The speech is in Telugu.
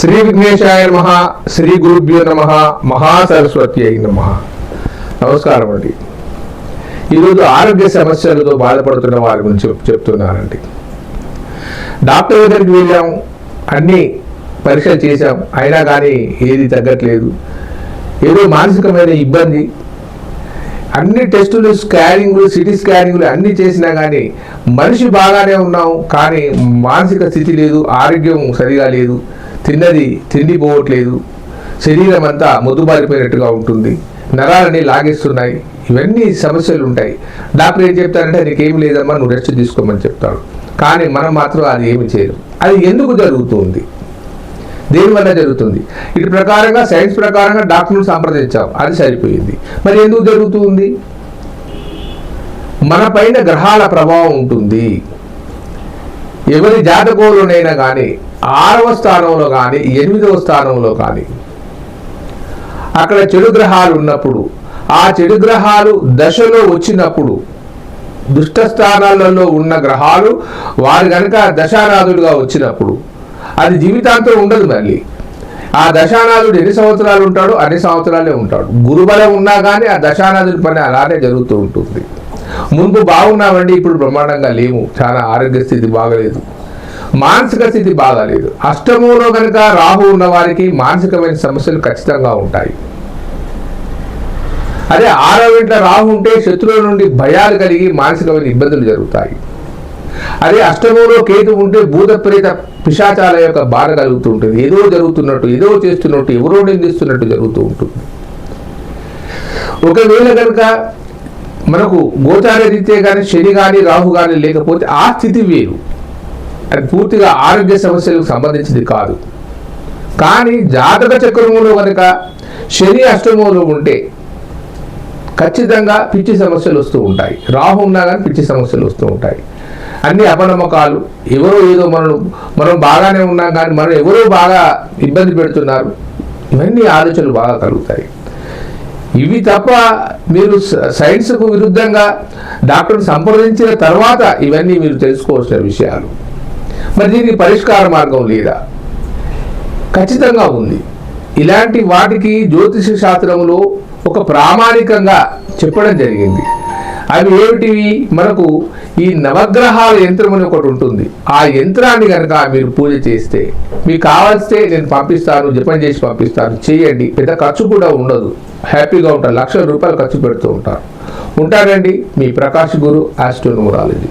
శ్రీ విఘ్నేశాయ నమ శ్రీ గురుభ్యో నమ మహాసరస్వతి అయి నమ. నమస్కారం అండి. ఈరోజు ఆరోగ్య సమస్యలతో బాధపడుతున్న వారి గురించి చెప్తున్నారండి చెప్తున్నానండి. డాక్టర్ దగ్గరికి వెళ్ళాం అన్ని పరీక్షలు చేశాం అయినా కానీ ఏది తగ్గట్లేదు. ఏదో మానసికమైన ఇబ్బంది. అన్ని టెస్టులు స్కానింగ్లు సిటీ స్కానింగ్లు అన్ని చేసినా కానీ మనిషి బాగానే ఉన్నాం కానీ మానసిక స్థితి లేదు ఆరోగ్యం సరిగా లేదు. తిన్నది తిండి పోవట్లేదు. శరీరం అంతా మొద్దుబారిపోయినట్టుగా ఉంటుంది. నరాలని లాగేస్తున్నాయి. ఇవన్నీ సమస్యలు ఉంటాయి డాక్టర్ ఏం చెప్తారంటే నీకేం లేదమ్మా నువ్వు రెస్ట్ తీసుకోమని చెప్తాడు. కానీ మనం మాత్రం అది ఏమి చేయదు అది ఎందుకు జరుగుతుంది? దేనివల్ల జరుగుతుంది? ఇటు ప్రకారంగా సైన్స్ ప్రకారంగా డాక్టర్ను సంప్రదించాం. అది సరిపోయింది. మరి ఎందుకు జరుగుతుంది? మన పైన గ్రహాల ప్రభావం ఉంటుంది. ఎవరి జాతకంలోనైనా కానీ ఆరవ స్థానంలో కానీ ఎనిమిదవ స్థానంలో కానీ అక్కడ చెడు గ్రహాలు ఉన్నప్పుడు ఆ చెడు గ్రహాలు దశలో వచ్చినప్పుడు దుష్ట స్థానాలలో ఉన్న గ్రహాలు వారు కనుక దశానాథుడుగా వచ్చినప్పుడు అది జీవితాంతం ఉండదు మళ్ళీ. ఆ దశానాథుడు ఎన్ని సంవత్సరాలు ఉంటాడో అన్ని సంవత్సరాలే ఉంటాడు. గురుబలం ఉన్నా కానీ ఆ దశానాథుడి పని అలానే జరుగుతూ ఉంటుంది. ముందు బాగున్నామండి ఇప్పుడు బ్రహ్మాండంగా లేము. చాలా ఆరోగ్య స్థితి బాగలేదు. మానసిక స్థితి బాగాలేదు. అష్టమంలో కనుక రాహు ఉన్న వారికి మానసికమైన సమస్యలు ఖచ్చితంగా ఉంటాయి. అదే ఆరో ఇంట్లో రాహు ఉంటే శత్రువుల నుండి భయాలు కలిగి మానసికమైన ఇబ్బందులు జరుగుతాయి. అదే అష్టమంలో కేతు ఉంటే భూత ప్రేత పిశాచాల యొక్క బాధ కలుగుతూ ఉంటుంది. ఏదో జరుగుతున్నట్టు ఏదో చేస్తున్నట్టు ఎవరో నిందిస్తున్నట్టు జరుగుతూ ఉంటుంది. ఒకవేళ కనుక మనకు గోచార రీతే కానీ శని కానీ రాహు కానీ లేకపోతే ఆ స్థితి వేరు. అది పూర్తిగా ఆరోగ్య సమస్యలకు సంబంధించింది కాదు. కానీ జాతక చక్రములో కనుక శని అష్టమంలో ఉంటే ఖచ్చితంగా పిచ్చి సమస్యలు వస్తూ ఉంటాయి. రాహు ఉన్నా కానీ పిచ్చి సమస్యలు వస్తూ ఉంటాయి. అన్ని అపనమ్మకాలు ఎవరో ఏదో మనం మనం బాగానే ఉన్నాం కానీ మనం ఎవరో బాగా ఇబ్బంది పెడుతున్నారు. ఇవన్నీ ఆలోచనలు బాగా కలుగుతాయి. ఇవి తప్ప మీరు స- సైన్స్కు విరుద్ధంగా డాక్టర్ని సంప్రదించిన తర్వాత ఇవన్నీ మీరు తెలుసుకోవాల్సిన విషయాలు. మరి దీనికి పరిష్కార మార్గం లేదా? ఖచ్చితంగా ఉంది. ఇలాంటి వాటికి జ్యోతిష శాస్త్రంలో ఒక ప్రామాణికంగా చెప్పడం జరిగింది. అవి ఏమిటివి? మనకు ఈ నవగ్రహాల యంత్రం అని ఒకటి ఉంటుంది. ఆ యంత్రాన్ని కనుక మీరు పూజ చేస్తే మీకు కావాల్స్తే నేను పంపిస్తాను జపం చేసి పంపిస్తాను చేయండి. పెద్ద ఖర్చు కూడా ఉండదు. హ్యాపీగా ఉంటారు. లక్షల రూపాయలు ఖర్చు పెడుతూ ఉంటారు. ఉంటారండి మీ ప్రకాష్ గురు ఆస్ట్రోనమరాలజీ.